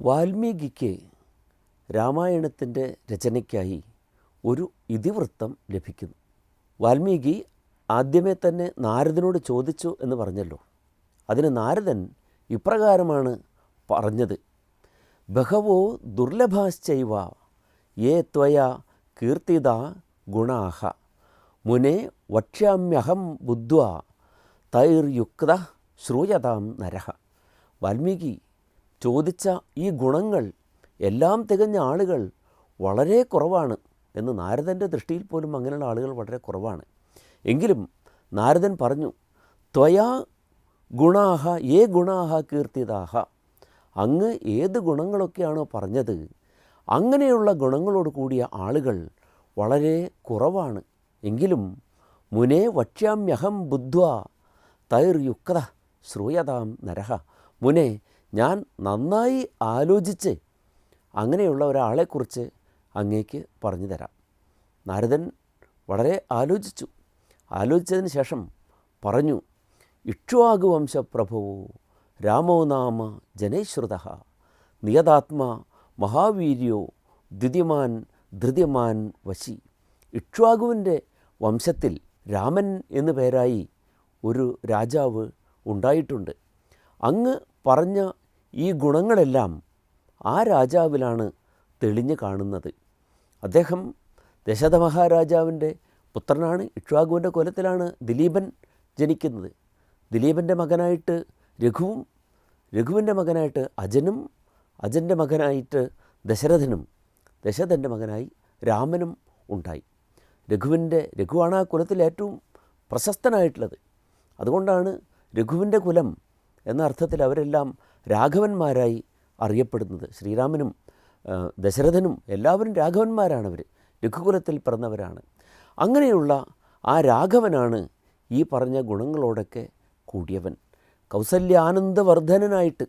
വാൽമീകിക്ക് രാമായണത്തിന്റെ രചനയ്ക്കായി ഒരു ഇതിവൃത്തം ലഭിക്കുന്നു. വാൽമീകി ആദ്യമേ തന്നെ നാരദനോട് ചോദിച്ചു എന്ന് പറഞ്ഞല്ലോ. അതിന് നാരദൻ ഇപ്രകാരമാണ് പറഞ്ഞത്. ബഹവോ ദുർലഭാശ്ചൈവ യേ ത്വയ കീർത്തിത ഗുണാഹ മുനെ വക്ഷ്യാമ്യഹം ബുദ്ധ്വ തൈർയുക്ത ശ്രൂയതാം നരഹ വാൽമീകി ചോദിച്ച ഈ ഗുണങ്ങൾ എല്ലാം തികഞ്ഞ ആളുകൾ വളരെ കുറവാണ് എന്ന് നാരദന്റെ ദൃഷ്ടിയിൽ പോലും അങ്ങനെയുള്ള ആളുകൾ വളരെ കുറവാണ്. എങ്കിലും നാരദൻ പറഞ്ഞു ത്വയാ ഗുണാഹ ഏ ഗുണാഹ കീർത്തിതാഹ അങ്ങ് ഏത് ഗുണങ്ങളൊക്കെയാണോ പറഞ്ഞത് അങ്ങനെയുള്ള ഗുണങ്ങളോട് കൂടിയ ആളുകൾ വളരെ കുറവാണ്. എങ്കിലും മുനേ വക്ഷ്യാമ്യഹം ബുദ്ധ്വാ തൈർ യുക്ത ശ്രൂയതാം നരഹ മുനെ ഞാൻ നന്നായി ആലോചിച്ച് അങ്ങനെയുള്ള ഒരാളെക്കുറിച്ച് അങ്ങേക്ക് പറഞ്ഞു തരാം. നാരദൻ വളരെ ആലോചിച്ചു. ആലോചിച്ചതിന് ശേഷം പറഞ്ഞു ഇക്ഷ്വാകുവംശ പ്രഭുവോ രാമോ നാമ ജനേശ്രുത. നിയതാത്മാ മഹാവീര്യോ ദ്വിതിമാൻ ധൃതിമാൻ വശി. ഇക്ഷ്വാകുവിന്റെ വംശത്തിൽ രാമൻ എന്നു പേരായി ഒരു രാജാവ് ഉണ്ടായിട്ടുണ്ട്. അങ്ങ് പറഞ്ഞ ഈ ഗുണങ്ങളെല്ലാം ആ രാജാവിലാണ് തെളിഞ്ഞു കാണുന്നത്. അദ്ദേഹം ദശരഥ മഹാരാജാവിന്റെ പുത്രനാണ്. ഇക്ഷ്വാകുവിന്റെ കൊലത്തിലാണ് ദിലീപൻ ജനിക്കുന്നത്. ദിലീപന്റെ മകനായിട്ട് രഘുവും രഘുവിന്റെ മകനായിട്ട് അജനും അജന്റെ മകനായിട്ട് ദശരഥനും ദശരഥന്റെ മകനായി രാമനും ഉണ്ടായി. രഘുവിന്റെ രഘുവാണ് ആ കുലത്തിൽ ഏറ്റവും പ്രശസ്തനായിട്ടുള്ളത്. അതുകൊണ്ടാണ് രഘുവിന്റെ കുലം എന്ന അർത്ഥത്തിൽ അവരെല്ലാം രാഘവന്മാരായി അറിയപ്പെടുന്നത്. ശ്രീരാമനും ദശരഥനും എല്ലാവരും രാഘവന്മാരാണ് രഘുകുലത്തിൽ പിറന്നവരാണ്. അങ്ങനെയുള്ള ആ രാഘവനാണ് ഈ പറഞ്ഞ ഗുണങ്ങളോടൊക്കെ കൂടിയവൻ. കൗസല്യാനന്ദവർദ്ധനനായിട്ട്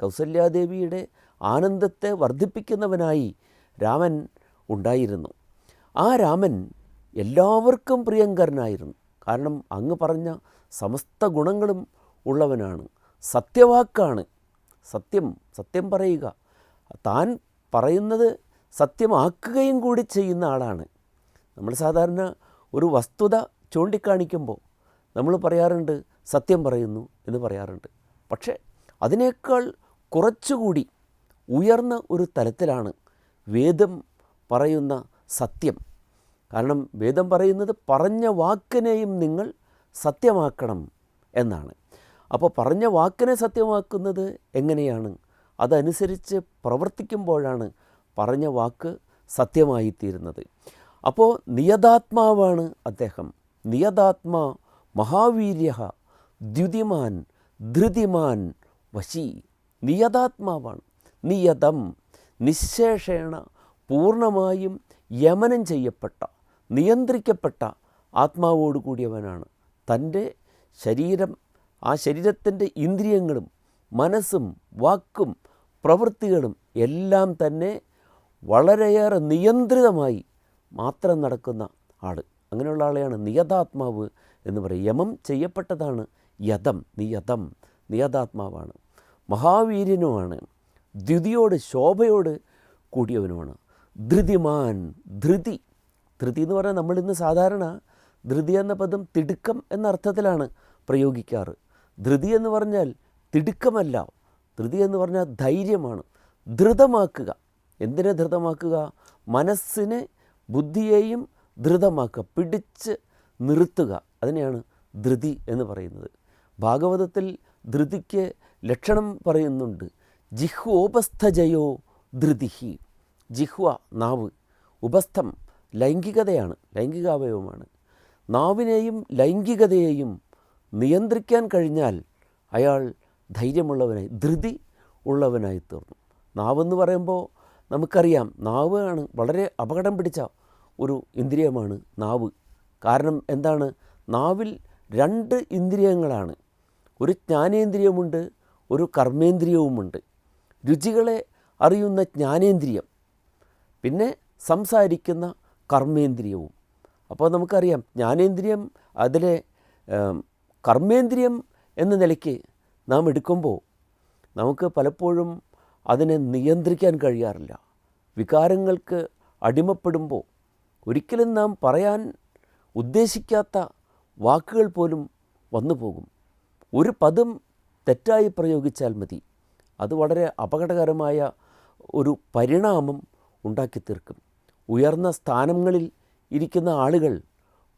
കൗസല്യാദേവിയുടെ ആനന്ദത്തെ വർദ്ധിപ്പിക്കുന്നവനായി രാമൻ ഉണ്ടായിരുന്നു. ആ രാമൻ എല്ലാവർക്കും പ്രിയങ്കരനായിരുന്നു. കാരണം അങ്ങ് പറഞ്ഞ സമസ്ത ഗുണങ്ങളും ഉള്ളവനാണ്. സത്യവാക്കാണ്. സത്യം സത്യം പറയുക. താൻ പറയുന്നത് സത്യമാക്കുകയും കൂടി ചെയ്യുന്ന ആളാണ്. നമ്മൾ സാധാരണ ഒരു വസ്തുത ചൂണ്ടിക്കാണിക്കുമ്പോൾ നമ്മൾ പറയാറുണ്ട് സത്യം പറയുന്നു എന്ന് പറയാറുണ്ട്. പക്ഷേ അതിനേക്കാൾ കുറച്ചുകൂടി ഉയർന്ന ഒരു തലത്തിലാണ് വേദം പറയുന്ന സത്യം. കാരണം വേദം പറയുന്നത് പറഞ്ഞ വാക്കിനെയും നിങ്ങൾ സത്യമാക്കണം എന്നാണ്. അപ്പോൾ പറഞ്ഞ വാക്കിനെ സത്യമാക്കുന്നത് എങ്ങനെയാണ്? അതനുസരിച്ച് പ്രവർത്തിക്കുമ്പോഴാണ് പറഞ്ഞ വാക്ക് സത്യമായിത്തീരുന്നത്. അപ്പോൾ നിയതാത്മാവാണ് അദ്ദേഹം. നിയതാത്മാ മഹാവീര്യ ദ്യുതിമാൻ ധൃതിമാൻ വശി. നിയതാത്മാവാണ്. നിയതം നിശേഷേണ പൂർണമായും യമനം ചെയ്യപ്പെട്ട നിയന്ത്രിക്കപ്പെട്ട ആത്മാവോട് കൂടിയവനാണ് തന്റെ ശരീരം ആ ശരീരത്തിന്റെ ഇന്ദ്രിയങ്ങളും മനസ്സും വാക്കും പ്രവൃത്തികളും എല്ലാം തന്നെ വളരെയേറെ നിയന്ത്രിതമായി മാത്രം നടക്കുന്ന ആൾ. അങ്ങനെയുള്ള ആളെയാണ് നിയതാത്മാവ് എന്ന് പറയും. യമം ചെയ്യപ്പെട്ടതാണ് യതം നിയതം. നിയതാത്മാവാണ്. മഹാവീര്യനുമാണ്. ദ്യുതിയോട് ശോഭയോട് കൂടിയവനുമാണ്. ധൃതിമാൻ. ധൃതി. ധൃതി എന്ന് പറഞ്ഞാൽ നമ്മളിന്ന് സാധാരണ ധൃതി എന്ന പദം തിടുക്കം എന്ന അർത്ഥത്തിലാണ് പ്രയോഗിക്കാറ്. ധൃതി എന്ന് പറഞ്ഞാൽ തിടുക്കമല്ല. ധൃതി എന്ന് പറഞ്ഞാൽ ധൈര്യമാണ്. ധൃതമാക്കുക. എന്തിനെ ധൃതമാക്കുക? മനസ്സിനെ ബുദ്ധിയെയും ധൃതമാക്കുക. പിടിച്ച് നിർത്തുക. അതിനെയാണ് ധൃതി എന്ന് പറയുന്നത്. ഭാഗവതത്തിൽ ധൃതിക്ക് ലക്ഷണം പറയുന്നുണ്ട്. ജിഹ്വോപസ്ഥജയോ ധൃതിഹി. ജിഹ്വ നാവ്. ഉപസ്ഥം ലൈംഗികതയാണ്. ലൈംഗികാവയവമാണ്. നാവിനെയും ലൈംഗികതയെയും നിയന്ത്രിക്കാൻ കഴിഞ്ഞാൽ അയാൾ ധൈര്യമുള്ളവനായി ധൃതി ഉള്ളവനായി തീർന്നു. നാവെന്ന് പറയുമ്പോൾ നമുക്കറിയാം നാവ് ആണ് വളരെ അപകടം പിടിച്ച ഒരു ഇന്ദ്രിയമാണ് നാവ്. കാരണം എന്താണ്? നാവിൽ രണ്ട് ഇന്ദ്രിയങ്ങളാണ്. ഒരു ജ്ഞാനേന്ദ്രിയമുണ്ട് ഒരു കർമ്മേന്ദ്രിയവുമുണ്ട്. രുചികളെ അറിയുന്ന ജ്ഞാനേന്ദ്രിയം പിന്നെ സംസാരിക്കുന്ന കർമ്മേന്ദ്രിയവും. അപ്പോൾ നമുക്കറിയാം ജ്ഞാനേന്ദ്രിയം അതിലെ കർമ്മേന്ദ്രിയം എന്ന നിലയ്ക്ക് നാം എടുക്കുമ്പോൾ നമുക്ക് പലപ്പോഴും അതിനെ നിയന്ത്രിക്കാൻ കഴിയാറില്ല. വികാരങ്ങൾക്ക് അടിമപ്പെടുമ്പോൾ ഒരിക്കലും നാം പറയാൻ ഉദ്ദേശിക്കാത്ത വാക്കുകൾ പോലും വന്നു പോകും. ഒരു പദം തെറ്റായി പ്രയോഗിച്ചാൽ മതി. അത് വളരെ അപകടകരമായ ഒരു പരിണാമം ഉണ്ടാക്കി തീർക്കും ഉയർന്ന സ്ഥാനങ്ങളിൽ ഇരിക്കുന്ന ആളുകൾ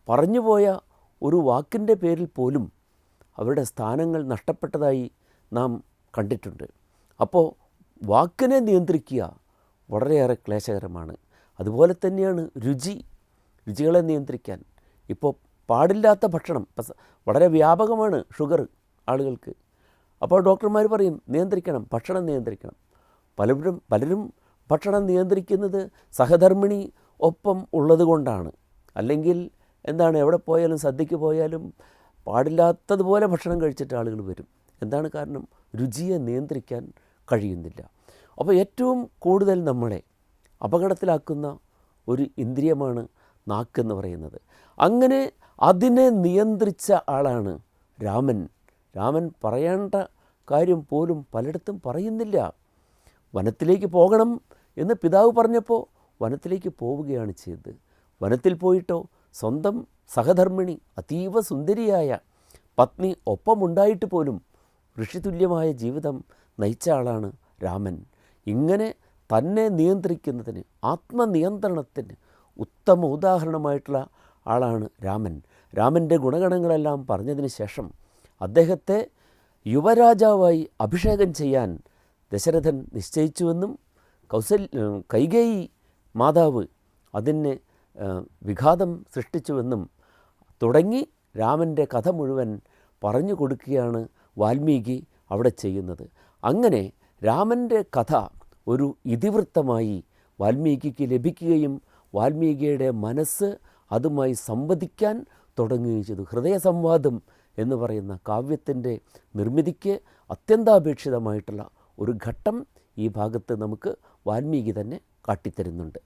പറഞ്ഞുപോയ ഒരു വാക്കിന്റെ പേരിൽ പോലും അവരുടെ സ്ഥാനങ്ങൾ നഷ്ടപ്പെട്ടതായി നാം കണ്ടിട്ടുണ്ട്. അപ്പോൾ വാക്കിനെ നിയന്ത്രിക്കുക വളരെയേറെ ക്ലേശകരമാണ്. അതുപോലെ തന്നെയാണ് രുചി. രുചികളെ നിയന്ത്രിക്കാൻ. ഇപ്പോൾ പാടില്ലാത്ത ഭക്ഷണം വളരെ വ്യാപകമാണ് ഷുഗർ ആളുകൾക്ക്. അപ്പോൾ ഡോക്ടർമാർ പറയും നിയന്ത്രിക്കണം ഭക്ഷണം നിയന്ത്രിക്കണം. പലരും പലരും ഭക്ഷണം നിയന്ത്രിക്കുന്നത് സഹധർമ്മിണി ഒപ്പം ഉള്ളതുകൊണ്ടാണ്. അല്ലെങ്കിൽ എന്താണ് എവിടെ പോയാലും സദ്യക്ക് പോയാലും പാടില്ലാത്തതുപോലെ ഭക്ഷണം കഴിച്ചിട്ട് ആളുകൾ വരും. എന്താണ് കാരണം? രുചിയെ നിയന്ത്രിക്കാൻ കഴിയുന്നില്ല. അപ്പോൾ ഏറ്റവും കൂടുതൽ നമ്മളെ അപകടത്തിലാക്കുന്ന ഒരു ഇന്ദ്രിയമാണ് നാക്കെന്ന് പറയുന്നത്. അങ്ങനെ അതിനെ നിയന്ത്രിച്ച ആളാണ് രാമൻ. രാമൻ പറയേണ്ട കാര്യം പോലും പലയിടത്തും പറയുന്നില്ല. വനത്തിലേക്ക് പോകണം എന്ന് പിതാവ് പറഞ്ഞപ്പോൾ വനത്തിലേക്ക് പോവുകയാണ് ചെയ്തത്. വനത്തിൽ പോയിട്ടോ സ്വന്തം സഹധർമ്മിണി അതീവ സുന്ദരിയായ പത്നി ഒപ്പമുണ്ടായിട്ട് പോലും ഋഷിതുല്യമായ ജീവിതം നയിച്ച ആളാണ് രാമൻ. ഇങ്ങനെ തന്നെ നിയന്ത്രിക്കുന്നതിന് ആത്മനിയന്ത്രണത്തിന് ഉത്തമ ഉദാഹരണമായിട്ടുള്ള ആളാണ് രാമൻ. രാമന്റെ ഗുണഗണങ്ങളെല്ലാം പറഞ്ഞതിന് ശേഷം അദ്ദേഹത്തെ യുവരാജാവായി അഭിഷേകം ചെയ്യാൻ ദശരഥൻ നിശ്ചയിച്ചുവെന്നും കൗസൽ കൈകേയി മാതാവ് അതിന് വിഘാതം സൃഷ്ടിച്ചുവെന്നും തുടങ്ങി രാമന്റെ കഥ മുഴുവൻ പറഞ്ഞു കൊടുക്കുകയാണ് വാൽമീകി അവിടെ ചെയ്യുന്നത്. അങ്ങനെ രാമന്റെ കഥ ഒരു ഇതിവൃത്തമായി വാൽമീകിക്ക് ലഭിക്കുകയും വാൽമീകിയുടെ മനസ്സ് അതുമായി സംവദിക്കാൻ തുടങ്ങുകയും ചെയ്തു. ഹൃദയ സംവാദം എന്ന് പറയുന്ന കാവ്യത്തിന്റെ നിർമ്മിതിക്ക് അത്യന്താപേക്ഷിതമായിട്ടുള്ള ഒരു ഘട്ടം ഈ ഭാഗത്ത് നമുക്ക് വാൽമീകി തന്നെ കാട്ടിത്തരുന്നുണ്ട്.